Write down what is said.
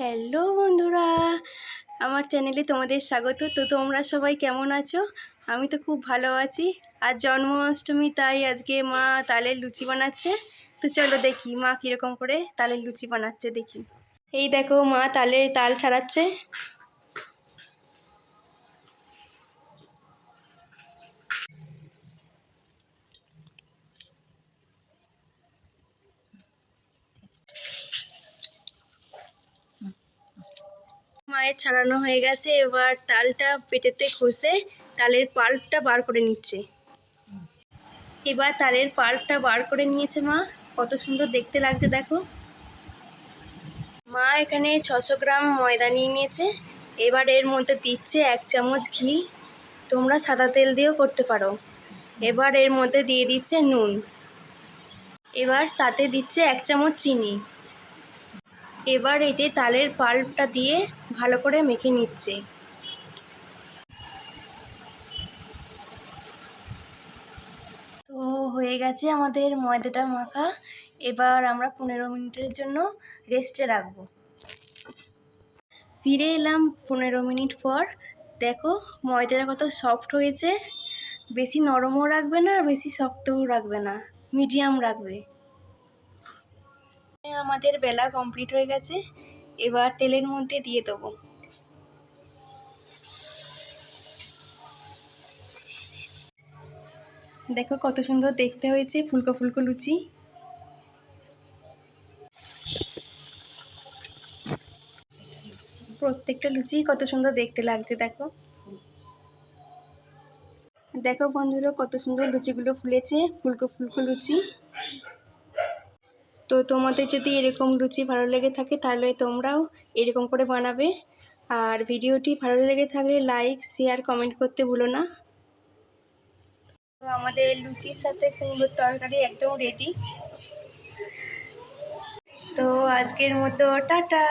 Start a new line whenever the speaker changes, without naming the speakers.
Hello বন্ধুরা, আমার চ্যানেলে তোমাদের স্বাগত। তো তোমরা সবাই কেমন আছো? আমি তো খুব ভালো আছি। আর জন্মাষ্টমী, তাই আজকে মা তালের লুচি বানাচ্ছে। তো চলো দেখি মা কীরকম করে তালের লুচি বানাচ্ছে দেখি। এই দেখো মা তালের তাল ছাড়াচ্ছে। মায়ের ছাড়ানো হয়ে গেছে, এবার তালটা পেটেতে খসে তালের পাল্পটা বার করে নিচ্ছে। এবার তালের পাল্পটা বার করে নিয়েছে মা, কত সুন্দর দেখতে লাগছে, দেখো। মা এখানে ছশো গ্রাম ময়দা নিয়ে নিয়েছে, এবার এর মধ্যে দিচ্ছে এক চামচ ঘি, তোমরা সাদা তেল দিয়েও করতে পারো। এবার এর মধ্যে দিয়ে দিচ্ছে নুন, এবার তাতে দিচ্ছে এক চামচ চিনি। এবার এতে তালের পাল্পটা দিয়ে ভালো করে মেখে নিচ্ছে। তো হয়ে গেছে আমাদের ময়দাটা মাখা। এবার আমরা পনেরো মিনিটের জন্য রেস্টে রাখব। ফিরে এলাম পনেরো মিনিট পর। দেখো ময়দাটা কত সফট হয়েছে। বেশি নরমও রাখবে না আর বেশি শক্তও রাখবে না। মিডিয়াম রাখবে। আমাদের বেলা কমপ্লিট হয়ে গেছে, এবার তেলের মধ্যে দিয়ে দেবো। দেখো কত সুন্দর দেখতে হয়েছে ফুলকো ফুলকো লুচি। প্রত্যেকটা লুচি কত সুন্দর দেখতে লাগছে, দেখো। দেখো বন্ধুরা কত সুন্দর লুচিগুলো ফুলেছে, ফুলকো ফুলকো লুচি। তো তোমাদের যদি এরকম লুচি ভালো লেগে থাকে, তাহলে তোমরাও এরকম করে বানাবে। আর ভিডিওটি ভালো লেগে থাকলে লাইক শেয়ার কমেন্ট করতে ভুলো না। তো আমাদের লুচির সাথে কুমড়োর তরকারি একদম রেডি তো আজকের মতো টাটা।